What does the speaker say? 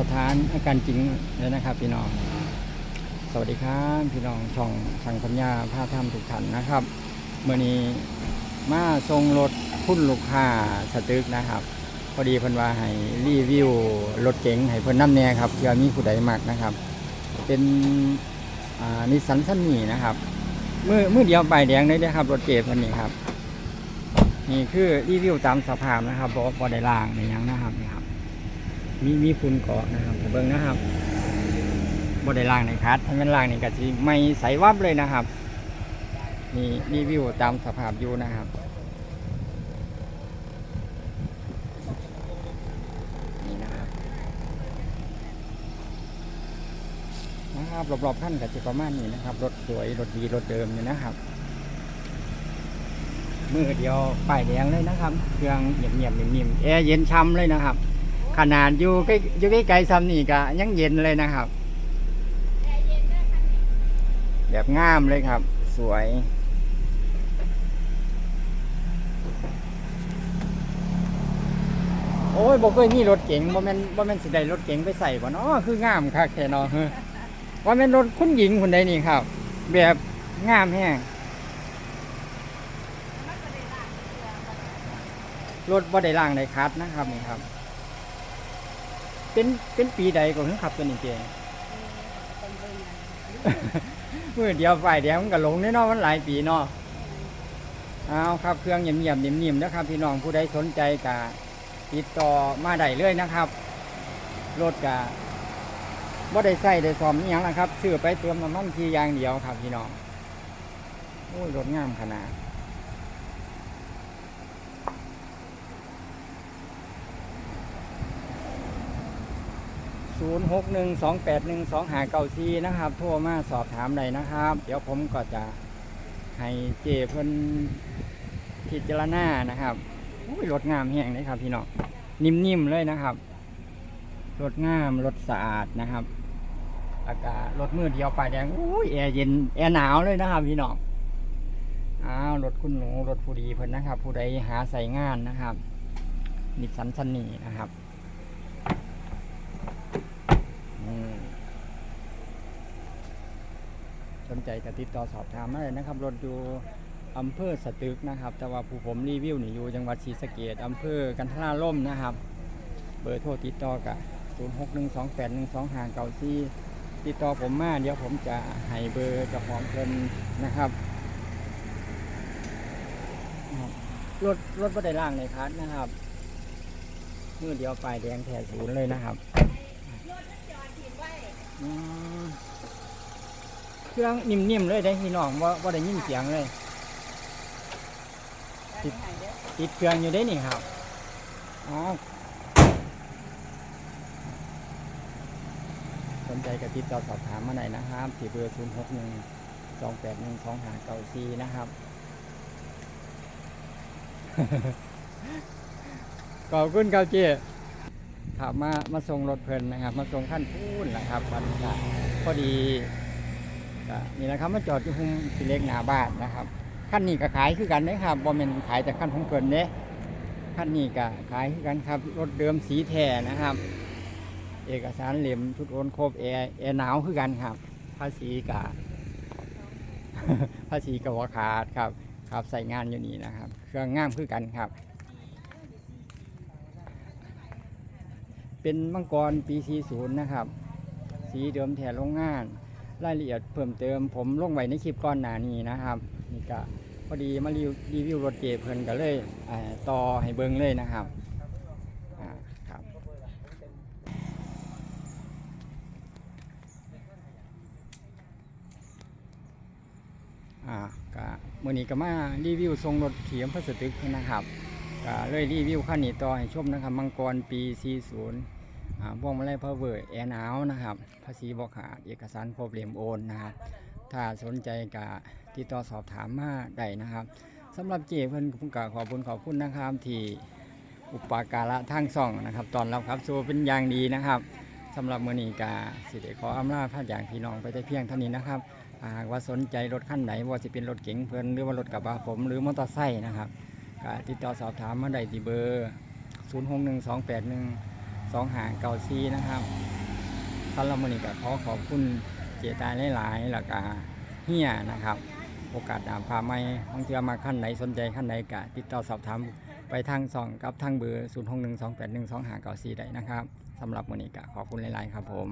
สถานอาการจริงเลยนะครับ พี่น้อง สวัสดีครับพี่น้องช่องช่างปัญญาภาพถ้ำทุกท่านนะครับเมื่อนี้มาส่งรถพุ่นลูกค้าสตึกนะครับ พอดีเพิ่นว่าให้รีวิวรถเก๋งให้เพิ่นนำแน่ครับเพื่อมีผู้ใดมักนะครับ เป็นนิสสันซันนี่นะครับเมื่อเมื่อเดียวใบแดงเลยเด้ครับ รถเก๋งคันนี้ครับ นี่คือรีวิวตามสภาพนะครับบอกว่าได้ล่างในยังนะครับนี่ครับ มีมีฝุ่นเกาะนะครับเบิ่งนะครับบ่ได้ล่างในคัดถ้ามันล่างนี่ก็สิไม่ใสวับเลยนะครับนี่รีวิวตามสภาพอยู่นะครับนี่นะครับนะครับรอบๆขั้นกับสิประมาณนี้นะครับ รถสวยรถดีรถเดิมอยู่นะครับมือเดียวป้ายแดงเลยนะครับ เครื่องเงียบๆนิ่มๆแอร์เย็นช่ำเลยนะครับ ขนาดอยู่ใกล้อยู่ใกล้ๆซ้ำนี่ก็ยังเย็นเลยนะครับ แบบงามเลยครับ สวยโอ้ยบอกเคยมีรถเก๋งบ่แม่นบ่แม่นสิได้รถเก๋งไปใส่บ่เนาะคืองามคักแท้เนาะเฮ้อว่าแม่นรถคุณหญิงคนใดนี่ครับ แบบงามแฮงรถบ่ได้ล้างได้คัดนะครับนี่ครับ เป็นเป็นปีใดก็ถึงขับตัวนี้เจง มือเดียวฝ่ายเดียวมันก็หลงแน่เนอนมันหลายปีเนาะเอาครับเครื่องเงียบๆนิ่มๆนะครับ พี่น้องผู้ใดสนใจกะติดต่อมาได้เลยนะครับรถกะบ่ได้ใส่ได้ซ่อมอหย่างนะครับซื้อไปเติมน้ำมันทีอย่างเดียวครับ พี่น้องโอ้ยรถงามขนาด 0 6 1 2 8 1 2 5 9 4นะครับโทรมาสอบถามได้นะครับ เดี๋ยวผมก็จะให้เจเพิ่นพิจารณานะครับอุ้ยรถงามแห้งเลยครับพี่น้องนิ่มๆเลยนะครับรถงามรถสะอาดนะครับ อากาศรถมืดเดียวไปแดงอุ้ยแอร์เย็นแอร์หนาวเลยนะครับพี่น้องอ้าวรถคุณหนูรถผู้ดีเพิ่นนะครับ ผู้ใดหาใส่งานนะครับนิสสันซันนี่นะครับ อืม สนใจก็ติดต่อสอบถามมาเลยนะครับ รถอยู่อำเภอสตึกนะครับ แต่ว่าผู้ผมรีวิวนี่อยู่จังหวัดศรีสะเกดอำเภอกันทราล่มนะครับ เบอร์โทรติดต่อกับ0 6 1 2 8 1 2 5 9 4ติดต่อผมมาเดี๋ยวผมจะให้เบอร์จ้าของเพิ่นนะครับรถรถบัได้ล่างในคัสนะครับมือเดียวปลายแดงแถศูนย์เลยนะครับอืมเครื่องนิ่มๆเลยได้พี่น้องว่าว่าได้ยินเสียงเลยติดติดเครื่องอยู่ได้นี่ครับอ๋อสนใจก็ติดต่อสอบถามมาหน่อยนะครับที่เบอร์0 6 1 2 8 1 2 5 9 4นะครับ ขอบคุณครับเจ๊ครับมามาส่งรถเพลินนะครับ มาส่งขั้นพูนนะครับวันนี้พอดี ก็นี่นะครับมาจอดอยู่หุ้มสิเล็กหนาบ้านนะครับขั้นนี้ก็ขายคือกันนะครับบอมเมนขายแต่ขั้นของเพลินเด้ขั้นนี้ก็ขายคือกันครับรถเดิมสีแท้นะครับ เอกสารเหลี่ยมชุดโอนครบแอร์แอร์หนาวคือกันครับ ภาษีกะภาษีกว่าขาดครับ ครับใส่งานอยู่นี่นะครับ เครื่องง่ามคือกันครับ เป็นมังกรปี 40 นะครับ สีเดิมแถโรงงาน รายละเอียดเพิ่มเติม ผมลงไว้ในคลิปก่อนหน้านี้นะครับนี่ก็พอดีมารีวิวรถเก๋เพิ่นก็เลยอ่าต่อให้เบิ่งเลยนะครับอ่าครับอ่าก็มื้อนี้ก็มารีวิวทรงรถเขียมพลาสติกนะครับก็เลยรีวิวคันนี้ต่อให้ชมนะครับมังกรปี 40 อ่าพวงมาลัยพาวเวอร์แอร์หนาวนะครับ ภาษีบกขาดเอกสารครบเหลี่ยมโอนนะครับ ถ้าสนใจก็ติดต่อสอบถามมาได้นะครับสำหรับเจเพิ่อนผมก็ขอบคุณขอบคุณนะครับที่อุปการะทางซ่องนะครับ ตอนรับครับสู้เป็นอย่างดีนะครับสำหรับมือนีกาสิเดขออำลาพาจากพี่น้องไปแต่เพียงเท่านี้นะครับหากว่าสนใจรถขั้นไหนว่าจะเป็นรถเก๋งเพิ่นหรือว่ารถกระบะผมหรือมอเตอร์ไซค์นะครับก็ติดต่อสอบถามมาได้ที่เบอร์ 0 6 1 2 8 1 สองหางเกาซีนะครับสำหรับมันี้ก็ขอขอบคุณเจตายหลายๆแล้วก็เฮียนะครับ โอกาสดามพาไม่ท่องเที่ยวมาขั้นไหนสนใจขั้นไหนกะติดต่อสอบถามไปทางสองกับทางเบอร์0 6 1 2 8 1 2 5 9 4ได้นะครับสำหรับมันี้กาขอบคุณหลาย ๆ ครับผม